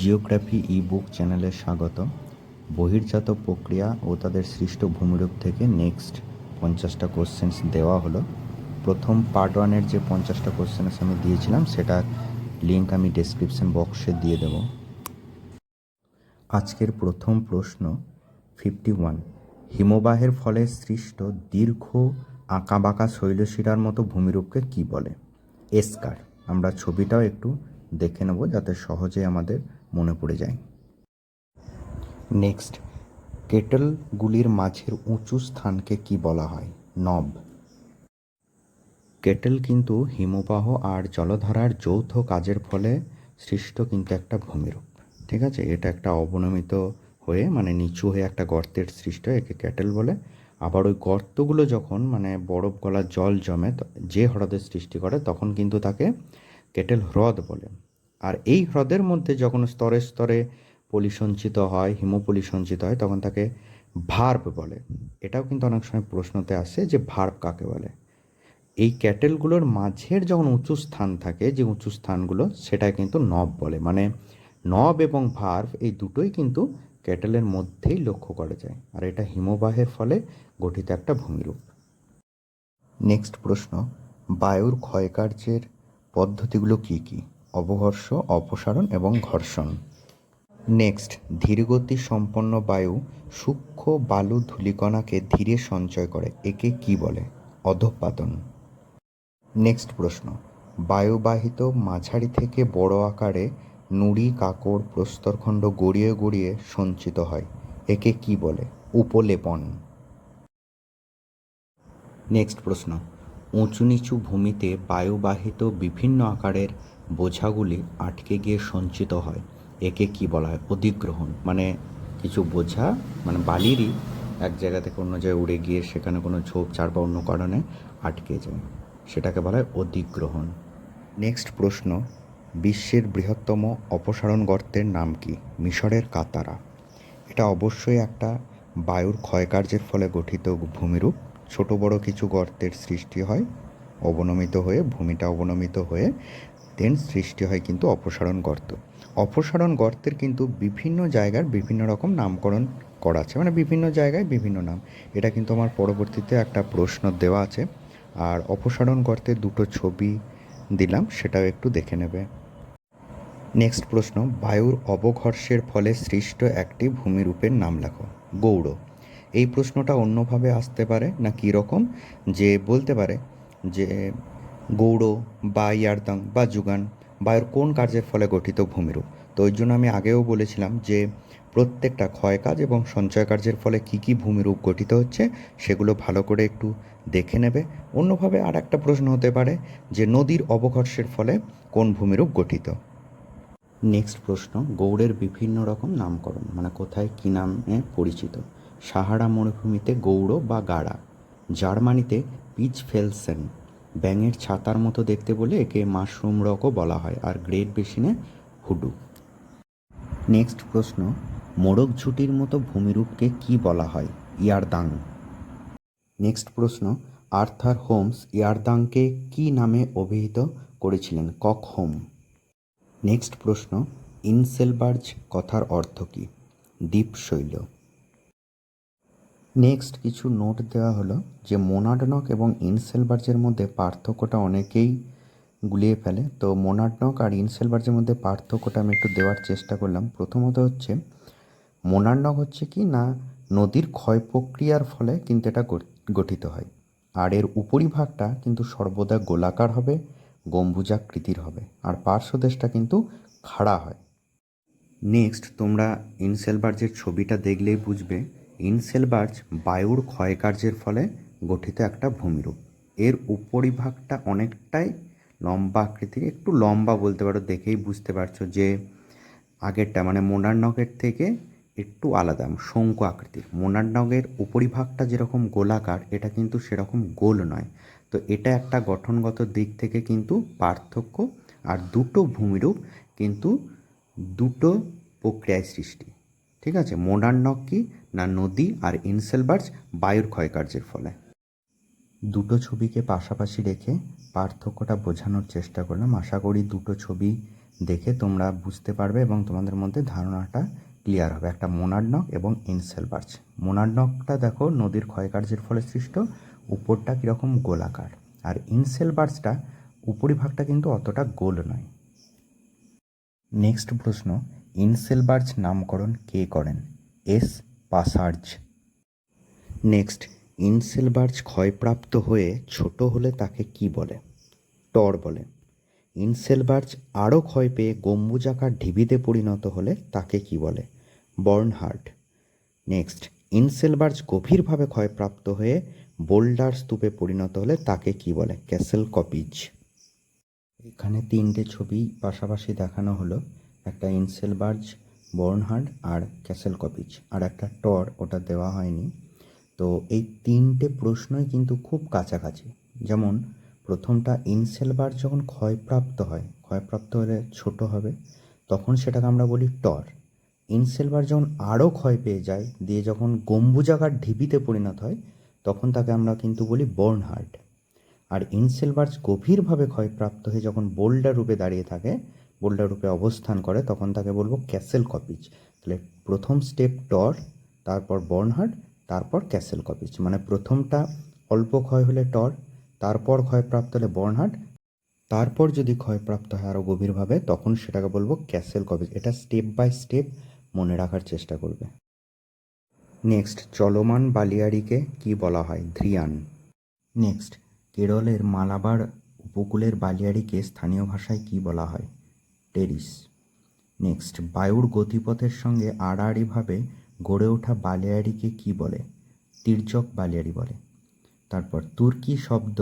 Geography ই বুক চ্যানেলে স্বাগত বহির্জাত প্রক্রিয়া ও তাদের সৃষ্ট ভূমিরূপ থেকে নেক্সট পঞ্চাশটা কোশ্চেন্স দেওয়া হলো। প্রথম পার্ট ওয়ানের যে পঞ্চাশটা কোশ্চেন্স আমি দিয়েছিলাম, সেটা লিঙ্ক আমি ডেসক্রিপশন বক্সে দিয়ে দেব। আজকের প্রথম প্রশ্ন ফিফটি ওয়ান হিমবাহের ফলে সৃষ্ট দীর্ঘ আঁকাবাঁকা শৈলশিরার মতো ভূমিরূপকে কি বলে? এসকার। আমরা ছবিটাও একটু দেখে নেব, যাতে সহজে আমাদের মনে পড়ে যায়। নেক্সট কেটলগুলির মাঝের উঁচু স্থানকে কি বলা হয়? নব কেটেল কিন্তু হিমবাহ আর জলধারার যৌথ কাজের ফলে সৃষ্ট কিন্তু একটা ভূমিরূপ। ঠিক আছে? এটা একটা অবনমিত হয়ে মানে নিচু হয়ে একটা গর্তের সৃষ্ট, একে ক্যাটেল বলে। আবার ওই গর্তগুলো যখন মানে বরফ গলা জল জমে যে হ্রদের সৃষ্টি করে, তখন কিন্তু তাকে কেটেল হ্রদ বলে। আর এই হ্রদের মধ্যে যখন স্তরে স্তরে পলি সঞ্চিত হয় হিমপলি সঞ্চিত হয়, তখন তাকে ভার্ব বলে। এটাও কিন্তু অনেক সময় প্রশ্নতে আসে যে ভার্ব কাকে বলে? এই ক্যাটেলগুলোর মাঝের যখন উঁচু স্থান থাকে, যে উঁচু স্থানগুলো সেটা কিন্তু নব বলে। মানে নব এবং ভার্ভ এই দুটোই কিন্তু ক্যাটেলের মধ্যেই লক্ষ্য করা যায়। আর এটা হিমবাহের ফলে গঠিত একটা ভূমিরূপ। নেক্সট প্রশ্ন, বায়ুর ক্ষয়কার্যের পদ্ধতিগুলো কি কি? অবঘর্ষ অপসারণ এবং ঘর্ষণ। নেক্সট ধীরগতি সম্পন্ন বায়ু সূক্ষ্ম বালু ধূলিকণাকে ধীরে সঞ্চয় করে। একে কি বলে? অধঃপাতন। নেক্সট প্রশ্ন। বায়ুবাহিত মাঝারি থেকে বড় আকারে নুড়ি, কাকড়, প্রস্তরখণ্ড গড়িয়ে গড়িয়ে সঞ্চিত হয়। একে কি বলে? উপলেপন। নেক্সট প্রশ্ন। উঁচু নিচু ভূমিতে বায়ুবাহিত বিভিন্ন আকারের বোঝাগুলি আটকে গিয়ে সঞ্চিত হয়। একে কি বলা হয়? অধিগ্রহণ। মানে কিছু বোঝা মানে বালিরই এক জায়গা থেকে অন্য জায়গায় উড়ে গিয়ে সেখানে কোনো ঝোপ ছাড় বা অন্য কারণে আটকে যায়। সেটাকে বলা হয় অধিগ্রহণ। নেক্সট প্রশ্ন, বিশ্বের বৃহত্তম অপসারণ গর্তের নাম কি? মিশরের কাতারা। এটা অবশ্যই একটা বায়ুর ক্ষয়কার্যের ফলে গঠিত ভূমিরূপ। ছোট বড় কিছু গর্তের সৃষ্টি হয়, অবনমিত হয়ে, ভূমিটা অবনমিত হয়ে দেন সৃষ্টি হয় কিন্তু অপসারণ গর্ত। অপসারণ গর্তের কিন্তু বিভিন্ন জায়গার বিভিন্ন রকম নামকরণ করা আছে। মানে বিভিন্ন জায়গায় বিভিন্ন নাম। এটা কিন্তু আমার পরবর্তীতে একটা প্রশ্ন দেওয়া আছে। আর অপসারণ গর্তের দুটো ছবি দিলাম, সেটাও একটু দেখে নেবে। নেক্সট প্রশ্ন, বায়ুর অবঘর্ষের ফলে সৃষ্ট একটি ভূমিরূপের নাম লেখো। গৌড়। এই প্রশ্নটা অন্যভাবে আসতে পারে না কী রকম যে বলতে পারে যে গৌড় বা ইয়ারদাং বা যুগান বায়ুর কোন কার্যের ফলে গঠিত ভূমিরূপ। তো ওই জন্য আমি আগেও বলেছিলাম যে প্রত্যেকটা ক্ষয় কাজ এবং সঞ্চয় কার্যের ফলে কী কী ভূমিরূপ গঠিত হচ্ছে সেগুলো ভালো করে একটু দেখে নেবে। অন্যভাবে আর একটা প্রশ্ন হতে পারে যে নদীর অবঘর্ষের ফলে কোন ভূমিরূপ গঠিত? নেক্সট প্রশ্ন, গৌড়ের বিভিন্ন রকম নামকরণ মানে কোথায় কী নামে পরিচিত? সাহারা মরুভূমিতে গৌড় বা গাড়া, জার্মানিতে পিচ ফেলসেন ব্যাঙের ছাতার মতো দেখতে বলে একে মাশরুম রকও বলা হয়, আর গ্রেট বেসিনে হুডু। নেক্সট প্রশ্ন, মোড়ক ঝুটির মতো ভূমিরূপকে কি বলা হয়, ইয়ারদাং? নেক্সট প্রশ্ন, আর্থার হোমস ইয়ারদাংকে কি নামে অভিহিত করেছিলেন, কক হোম? নেক্সট প্রশ্ন, ইনসেলবার্জ কথার অর্থ কী, দ্বীপশৈল? নেক্সট কিছু নোট দেওয়া হলো যে মোনাডনক এবং ইনসেলবার্জের মধ্যে পার্থক্যটা অনেকেই গুলিয়ে ফেলে। তো মোনাডনক আর ইনসেলবার্জের মধ্যে পার্থক্যটা আমি একটু দেওয়ার চেষ্টা করলাম। প্রথমত হচ্ছে মোনাডনক হচ্ছে কি না নদীর ক্ষয় প্রক্রিয়ার ফলে কিন্তু এটা গঠিত হয়। আর এর উপরিভাগটা কিন্তু সর্বদা গোলাকার হবে, গম্বুজাকৃতির হবে। আর পার্শ্বদেশটা কিন্তু খাড়া হয়। নেক্সট তোমরা ইনসেলবার্জের ছবিটা দেখলেই বুঝবে ইনসেলবার্জ বায়ুর ক্ষয়কার্যের ফলে গঠিত একটা ভূমিরূপ। এর উপরিভাগটা অনেকটাই লম্বা আকৃতির, একটু লম্বা বলতে পারো, দেখেই বুঝতে পারছ যে আগেরটা মানে মোনারনগের থেকে একটু আলাদা, শঙ্কু আকৃতির। মোনারনগের উপরিভাগটা যেরকম গোলাকার, এটা কিন্তু সেরকম গোল নয়। তো এটা একটা গঠনগত দিক থেকে কিন্তু পার্থক্য, আর দুটো ভূমিরূপ কিন্তু দুটো প্রক্রিয়ায় সৃষ্টি। ঠিক আছে? মোনারনগ কি? না নদী আর ইনসেলবার্জ বায়ুর ক্ষয়কার্যের ফলে। দুটো ছবিকে পাশাপাশি রেখে পার্থক্যটা বোঝানোর চেষ্টা করলাম। আশা করি দুটো ছবি দেখে তোমরা বুঝতে পারবে এবং তোমাদের মধ্যে ধারণাটা ক্লিয়ার হবে। একটা মোনাডনক এবং ইনসেলবার্চ মোনাডনকটা দেখো, নদীর ক্ষয়কার্যের ফলে সৃষ্ট, উপরটা কীরকম গোলাকার। আর ইনসেলবার্চটা উপরিভাগটা কিন্তু অতটা গোল নয়। নেক্সট প্রশ্ন ইনসেলবার্চ নামকরণ কে করেন? এস. পাসার্জ। নেক্সট ইনসেলবার্জ ক্ষয়প্রাপ্ত হয়ে ছোট হলে তাকে কি বলে? টর বলে। ইনসেলবার্জ আরও ক্ষয় পেয়ে গম্বুজাকার ঢিবিতে পরিণত হলে তাকে কি বলে? বর্নহার্ট। নেক্সট ইনসেলবার্জ গভীরভাবে ক্ষয়প্রাপ্ত হয়ে বোল্ডার স্তূপে পরিণত হলে তাকে কি বলে? Castle kopjes. এখানে তিনটে ছবি পাশাপাশি দেখানো হলো। একটা ইনসেলবার্জ, বর্নহার্ড আর ক্যাসেল কপিজ আর একটা টর ওটা দেওয়া হয়নি। তো এই তিনটে প্রশ্নই কিন্তু খুব কাছাকাছি। যেমন, প্রথমটা ইনসেলবার যখন ক্ষয়প্রাপ্ত হয়, ক্ষয়প্রাপ্ত হলে ছোট হবে, তখন সেটাকে আমরা বলি টর। ইনসেলবার যখন আরও ক্ষয় পেয়ে যায়, দিয়ে যখন গম্বুজাকার ঢিবিতে পরিণত হয়, তখন তাকে আমরা কিন্তু বলি বর্নহার্ড। আর ইনসেলবার্জ গভীরভাবে ক্ষয়প্রাপ্ত হয়ে যখন বোল্ডার রূপে দাঁড়িয়ে থাকে বোল্ডার রূপে অবস্থান করে, তখন তাকে বলব ক্যাসেল কপিজ তাহলে প্রথম স্টেপ টর তারপর বর্নহার্ড, তারপর ক্যাসেল কপিজ মানে প্রথমটা অল্প ক্ষয় হলে টর, তারপর ক্ষয়প্রাপ্ত হলে বর্নহার্ড, তারপর যদি ক্ষয়প্রাপ্ত হয় আরও গভীরভাবে, তখন সেটাকে বলব ক্যাসেল কপিজ এটা স্টেপ বাই স্টেপ মনে রাখার চেষ্টা করবে। নেক্সট, চলমান বালিয়াড়িকে কি বলা হয়? ধ্রিয়ান। নেক্সট, কেরলের মালাবার উপকূলের বালিয়াড়িকে স্থানীয় ভাষায় কি বলা হয়? টেরিস। নেক্সট, বায়ুর গতিপথের সঙ্গে আড়াআড়িভাবে গড়ে ওঠা বালিয়াড়িকে কি বলে? তির্যক বালিয়াড়ি বলে। তারপর, তুর্কি শব্দ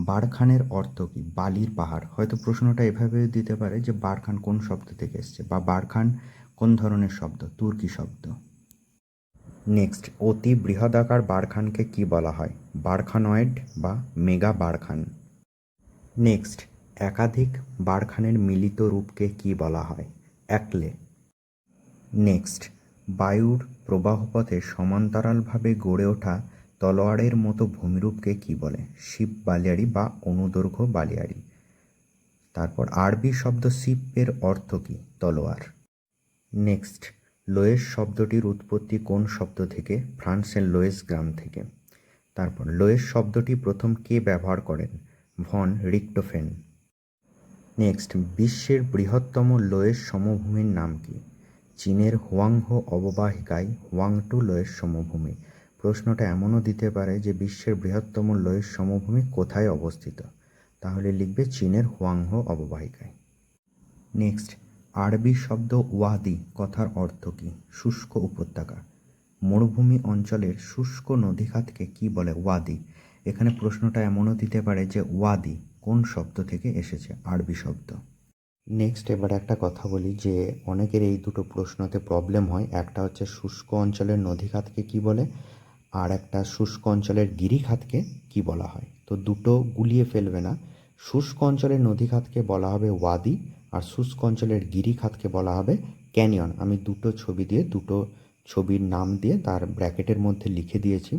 বারখানের অর্থ কি? বালির পাহাড়। হয়তো প্রশ্নটা এভাবেও দিতে পারে যে বারখান কোন শব্দ থেকে এসছে বা বারখান কোন ধরনের শব্দ? তুর্কি শব্দ। নেক্সট, অতি বৃহদাকার বারখানকে কি বলা হয়? বারখানয়েড বা মেগা বারখান। নেক্সট একাধিক বারখানের মিলিত রূপকে কি বলা হয়? একলে। নেক্সট। বায়ুর প্রবাহপথে সমান্তরালভাবে গড়ে ওঠা তলোয়ারের মতো ভূমিরূপকে কি বলে? শিব বালিয়াড়ি বা অনুদৈর্ঘ্য বালিয়াড়ি। তারপর আরবি শব্দ শিবের অর্থ কি? তলোয়ার। নেক্সট। লোয়েস শব্দটির উৎপত্তি কোন শব্দ থেকে? ফ্রান্সের লোয়েস গ্রাম থেকে। তারপর, লোয়েস শব্দটি প্রথম কে ব্যবহার করেন? ভন রিক্টোফেন। নেক্সট বিশ্বের বৃহত্তম লোয়েস সমভূমির নাম কি? চীনের হোয়াংহো অববাহিকায় হোয়াংটু লোয়েস সমভূমি। প্রশ্নটা এমনও দিতে পারে যে বিশ্বের বৃহত্তম লোয়েস সমভূমি কোথায় অবস্থিত? তাহলে লিখবে চীনের হোয়াংহো অববাহিকায়। নেক্সট আরবি শব্দ ওয়াদি কথার অর্থ কী? শুষ্ক উপত্যকা। মরুভূমি অঞ্চলের শুষ্ক নদীখাতকে কি বলে? ওয়াদি। এখানে প্রশ্নটা এমনও দিতে পারে যে ওয়াদি কোন শব্দ থেকে এসেছে আরবি শব্দ? নেক্সট এবার একটা কথা বলি যে অনেকের এই দুটো প্রশ্নতে প্রবলেম হয়। একটা হচ্ছে শুষ্ক অঞ্চলের নদীখাতকে কি বলে? আর একটা শুষ্ক অঞ্চলের গিরিখাতকে কি বলা হয়? তো দুটো গুলিয়ে ফেলবে না। শুষ্ক অঞ্চলের নদীখাতকে বলা হবে ওয়াদি আর শুষ্ক অঞ্চলের গিরিখাতকে বলা হবে ক্যানিয়ন। আমি দুটো ছবি দিয়ে, দুটো ছবির নাম দিয়ে তার ব্র্যাকেটের মধ্যে লিখে দিয়েছি।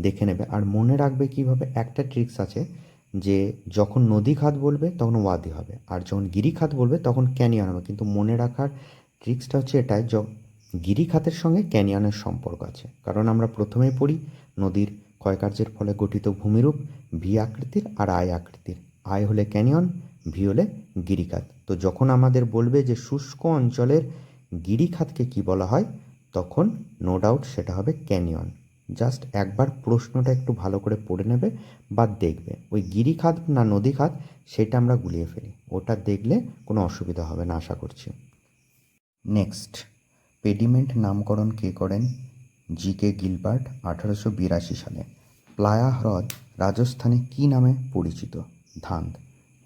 দেখে নেবে। আর মনে রাখবে কীভাবে একটা ট্রিক্স আছে। যে যখন নদী খাত বলবে, তখন ওয়াদি হবে। আর যখন গিরিখাত বলবে, তখন ক্যানিয়ন হবে। কিন্তু মনে রাখার ট্রিক্সটা হচ্ছে এটাই, য গিরিখাতের সঙ্গে ক্যানিয়নের সম্পর্ক আছে। কারণ আমরা প্রথমেই পড়ি নদীর ক্ষয়কার্যের ফলে গঠিত ভূমিরূপ ভি আকৃতির আর আয় আকৃতির। আয় হলে ক্যানিয়ন, ভি হলে গিরিখাত তো যখন আমাদের বলবে যে শুষ্ক অঞ্চলের গিরিখাতকে কি বলা হয়, তখন নো ডাউট সেটা হবে ক্যানিয়ন। জাস্ট একবার প্রশ্নটা একটু ভালো করে পড়ে নেবে বা দেখবে। ওই গিরিখাত না নদী খাত, সেটা আমরা গুলিয়ে ফেলি। ওটা দেখলে কোনো অসুবিধা হবে না, আশা করছি। নেক্সট পেডিমেন্ট নামকরণ কে করেন? জি কে গিলবার্ট, আঠারোশো বিরাশি সালে। প্লায়া হ্রদ রাজস্থানে কী নামে পরিচিত? ধান্দ।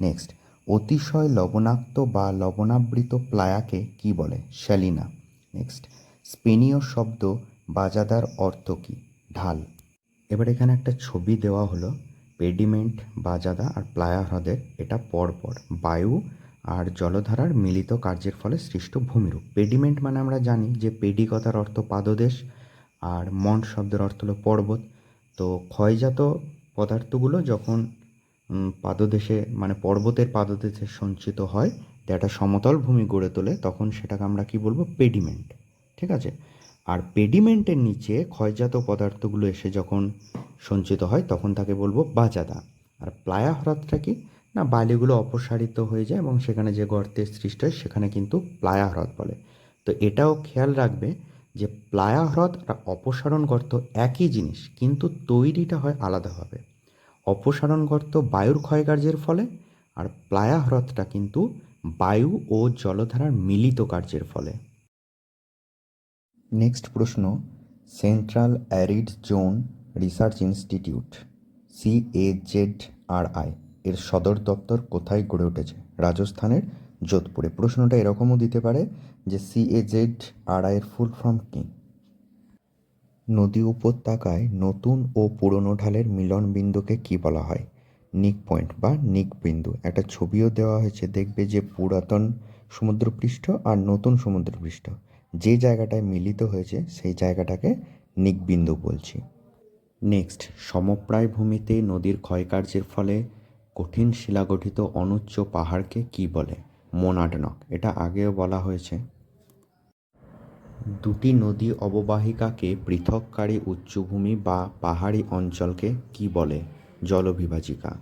নেক্সট অতিশয় লবণাক্ত বা লবণাবৃত প্লায়াকে কি বলে? শ্যালিনা নেক্সট স্পেনীয় শব্দ বাজাদার অর্থ কী? ঢাল। এবার এখানে একটা ছবি দেওয়া হলো, পেডিমেন্ট, বাজাদা আর প্লায়া হ্রদের। এটা পরপর বায়ু আর জলধারার মিলিত কার্যের ফলে সৃষ্ট ভূমিরূপ। পেডিমেন্ট মানে আমরা জানি যে পেডিকতার অর্থ পাদদেশ আর মন্ট শব্দের অর্থ হলো পর্বত। তো ক্ষয়জাত পদার্থগুলো যখন পাদদেশে মানে পর্বতের পাদদেশে সঞ্চিত হয় একটা সমতল ভূমি গড়ে তোলে, তখন সেটাকে আমরা কি বলব? পেডিমেন্ট। ঠিক আছে? আর পেডিমেন্টের নিচে ক্ষয়জাত পদার্থগুলো এসে যখন সঞ্চিত হয়, তখন তাকে বলব বাজাদা। আর প্লায়া হ্রদটা কি? না, বালিগুলো অপসারিত হয়ে যায় এবং সেখানে যে গর্তের সৃষ্টি হয়, সেখানে কিন্তু প্লায়া হ্রদ বলে। তো এটাও খেয়াল রাখবে যে প্লায়া হ্রদ আর অপসারণ গর্ত একই জিনিস, কিন্তু তৈরিটা হয় আলাদাভাবে অপসারণ গর্ত বায়ুর ক্ষয়কার্যের ফলে আর প্লায়া হ্রদটা কিন্তু বায়ু ও জলধারার মিলিত কার্যের ফলে। নেক্সট প্রশ্ন, central arid zone research institute CAZ R I, এর সদর দপ্তর কোথায় গড়ে উঠেছে? রাজস্থানের যোধপুরে। প্রশ্নটা এরকমও দিতে পারে যে সিএজেড আর আই এর ফুল ফর্ম কী? নদী উপত্যকায় নতুন ও পুরনো ঢালের মিলন বিন্দুকে কি বলা হয়? নিক পয়েন্ট বা নিক বিন্দু। একটা ছবিও দেওয়া হয়েছে, দেখবে যে পুরাতন সমুদ্রপৃষ্ঠ আর নতুন সমুদ্রপৃষ্ঠ। যে জায়গাটায় মিলিত হয়েছে, সেই জায়গাটাকে নিক বিন্দু বলছি। নেক্সট সমপ্রায় ভূমিতে নদীর ক্ষয়কার্যের ফলে কঠিন শিলাগঠিত অনুচ্চ পাহাড়কে কি বলে? মোনাডনক, এটা আগেও বলা হয়েছে। দুটি নদী অববাহিকাকে পৃথককারী উচ্চভূমি বা পাহাড়ি অঞ্চলকে কি বলে? জলবিভাজিকা।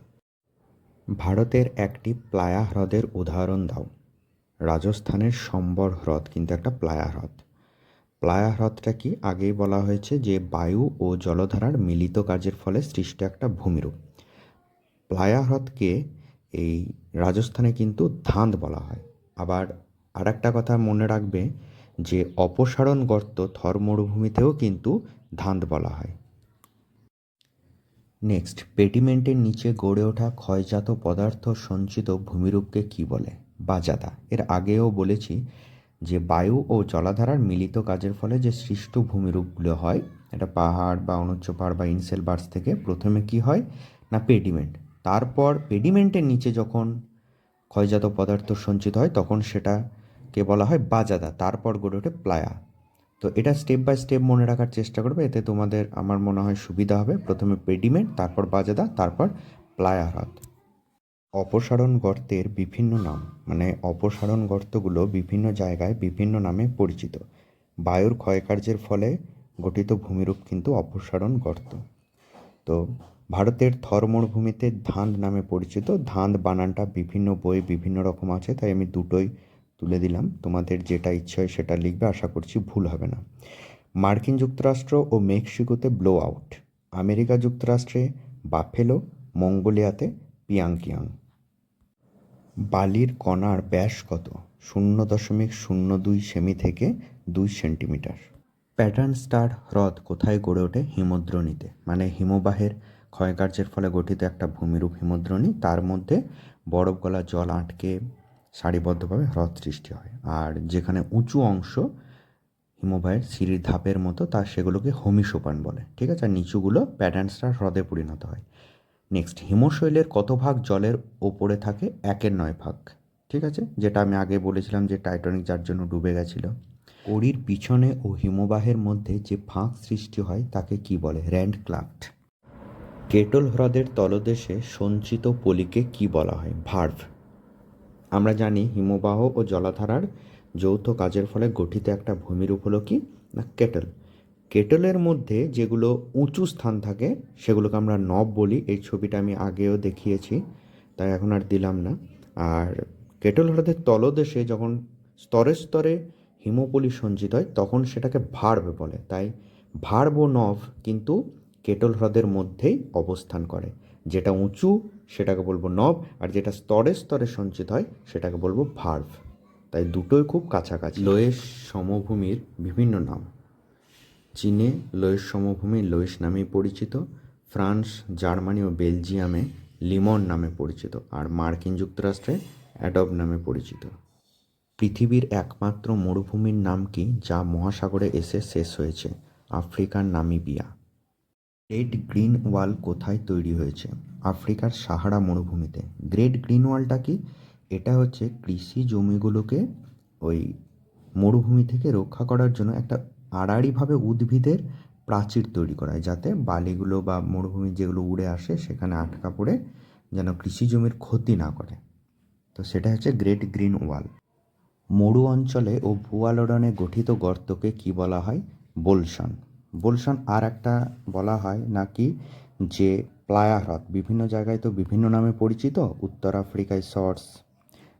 ভারতের একটি প্লায়া হ্রদের উদাহরণ দাও। রাজস্থানের সম্বর হ্রদ, কিন্তু একটা প্লায়া হ্রদ। প্লায়া হ্রদটা কি? আগেই বলা হয়েছে যে বায়ু ও জলধারার মিলিত কাজের ফলে সৃষ্ট একটা ভূমিরূপ। প্লায়া হ্রদকে এই রাজস্থানে কিন্তু ধাঁধ বলা হয়। আবার আর একটা কথা মনে রাখবে যে অপসারণ গর্ত থর মরুভূমিতেও কিন্তু ধাঁধ বলা হয়। নেক্সট, পেডিমেন্টের নিচে গড়ে ওঠা ক্ষয়জাত পদার্থ সঞ্চিত ভূমিরূপকে কি বলে? বাজাদা এর আগেও বলেছি যে বায়ু ও জলাধারার মিলিত কাজের ফলে যে সৃষ্ট ভূমিরূপগুলো হয়, এটা পাহাড় বা অনুচ্চ পাহাড় বা ইনসেল বার্স থেকে প্রথমে কি হয়? না, পেডিমেন্ট। তারপর পেডিমেন্টের নিচে যখন ক্ষয়জাত পদার্থ সঞ্চিত হয়, তখন সেটাকে বলা হয় বাজাদা তারপর গড়ে ওঠে প্লায়া। তো এটা স্টেপ বাই স্টেপ মনে রাখার চেষ্টা করবে, এতে তোমাদের, আমার মনে হয়, সুবিধা হবে। প্রথমে পেডিমেন্ট, তারপর বাজাদা তারপর প্লায়া হ্রদ। অপসারণ গর্তের বিভিন্ন নাম মানে অপসারণ গর্তগুলো বিভিন্ন জায়গায় বিভিন্ন নামে পরিচিত। বায়ুর ক্ষয়কার্যের ফলে গঠিত ভূমিরূপ কিন্তু অপসারণ গর্ত। তো ভারতের থর মরুভূমিতে ধাঁধ নামে পরিচিত। ধাঁধ বানানটা বিভিন্ন বই, বিভিন্ন রকম আছে, তাই আমি দুটোই তুলে দিলাম। তোমাদের যেটা ইচ্ছে হয় সেটা লিখবে, আশা করছি ভুল হবে না। মার্কিন যুক্তরাষ্ট্র ও মেক্সিকোতে ব্লো আউট আমেরিকা যুক্তরাষ্ট্রে বাফেলো, মঙ্গোলিয়াতে পিয়াংকিয়াং। বালির কণার ব্যাস কত? শূন্য দশমিক শূন্য দুই সেমি থেকে দুই সেন্টিমিটার। প্যাটার্ন স্টার হ্রদ কোথায় গড়ে ওঠে? হিমদ্রণীতে। মানে হিমবাহের ক্ষয়কার্যের ফলে গঠিত একটা ভূমিরূপ হিমদ্রণী, তার মধ্যে বরফ গলা জল আটকে সারিবদ্ধভাবে হ্রদ সৃষ্টি হয়। আর যেখানে উঁচু অংশ হিমবাহের সিঁড়ির ধাপের মতো, তা সেগুলোকে হোমিসোপান বলে। ঠিক আছে? আর নিচুগুলো প্যাটার্ন স্টার হ্রদে পরিণত হয়। নেক্সট হিমশৈলের কত ভাগ জলের ওপরে থাকে? একের নয় ভাগ। ঠিক আছে? যেটা আমি আগে বলেছিলাম যে টাইটানিক যার জন্য ডুবে গেছিল। কড়ির পিছনে ও হিমবাহের মধ্যে যে ফাঁক সৃষ্টি হয়, তাকে কি বলে? র্যান্ড ক্লাফট কেটল হ্রদের তলদেশে সঞ্চিত পলিকে কি বলা হয়? ভার্ভ আমরা জানি হিমবাহ ও জলাধারার যৌথ কাজের ফলে গঠিত একটা ভূমিরূপ হলো কি না, কেটল। কেটলের মধ্যে যেগুলো উঁচু স্থান থাকে, সেগুলোকে আমরা নব বলি। এই ছবিটা আমি আগেও দেখিয়েছি, তাই এখন আর দিলাম না। আর কেটল হ্রদের তলদেশে যখন স্তরে স্তরে হিমপলি সঞ্চিত হয়, তখন সেটাকে ভার্ব বলে। তাই ভার্ব ও নভ কিন্তু কেটল হ্রদের মধ্যেই অবস্থান করে। যেটা উঁচু, সেটাকে বলব নব, আর যেটা স্তরে স্তরে সঞ্চিত হয়, সেটাকে বলব ভার্ভ তাই দুটোই খুব কাছাকাছি। লোয়েস সমভূমির বিভিন্ন নাম। চীনে লোয়েস সমভূমি লোয়েস নামেই পরিচিত, ফ্রান্স, জার্মানি ও বেলজিয়ামে লিমন নামে পরিচিত আর মার্কিন যুক্তরাষ্ট্রে অ্যাডব নামে পরিচিত। পৃথিবীর একমাত্র মরুভূমির নাম কি যা মহাসাগরে এসে শেষ হয়েছে? আফ্রিকার নামিবিয়া। গ্রেট গ্রিন ওয়াল কোথায় তৈরি হয়েছে? আফ্রিকার সাহারা মরুভূমিতে। গ্রেট গ্রিন ওয়ালটা কি? এটা হচ্ছে কৃষি জমিগুলোকে ওই মরুভূমি থেকে রক্ষা করার জন্য একটা আড়াআড়িভাবে উদ্ভিদের প্রাচীর তৈরি করা হয় যাতে বালিগুলো বা মরুভূমি যেগুলো উড়ে আসে সেখানে আটকা পড়ে যেন কৃষি জমির ক্ষতি না করে। তো সেটা হচ্ছে গ্রেট গ্রিন ওয়াল মরু অঞ্চলে ও ভূয়ালোড়নে গঠিত গর্তকে কি বলা হয়? বোলশন। বোলশন আর একটা বলা হয় নাকি যে প্লায়া হ্রদ বিভিন্ন জায়গায় তো বিভিন্ন নামে পরিচিত। উত্তর আফ্রিকায় শর্টস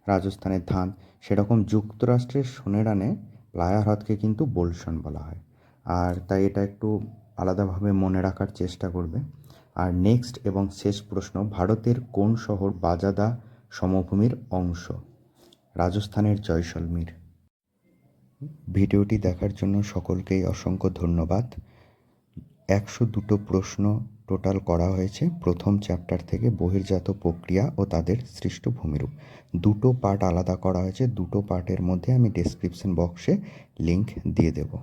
রাজস্থানের ধান। সেরকম যুক্তরাষ্ট্রের সোনেরানে প্লায়া হ্রদকে কিন্তু বোলশন বলা হয়। আর তাই এটা একটু আলাদাভাবে মনে রাখার চেষ্টা করবে। আর নেক্সট এবং শেষ প্রশ্ন, ভারতের কোন শহর বাজাদা সমভূমির অংশ? রাজস্থানের জয়সলমীর। ভিডিওটি দেখার জন্য সকলকেই অসংখ্য ধন্যবাদ। একশো দুটো প্রশ্ন টোটাল করা হয়েছে প্রথম চ্যাপ্টার থেকে বহির্জাত প্রক্রিয়া ও তাদের সৃষ্ট ভূমিরূপ। দুটো পার্ট আলাদা করা হয়েছে, দুটো পার্টের মধ্যে আমি ডেসক্রিপশন বক্সে লিংক দিয়ে দেবো।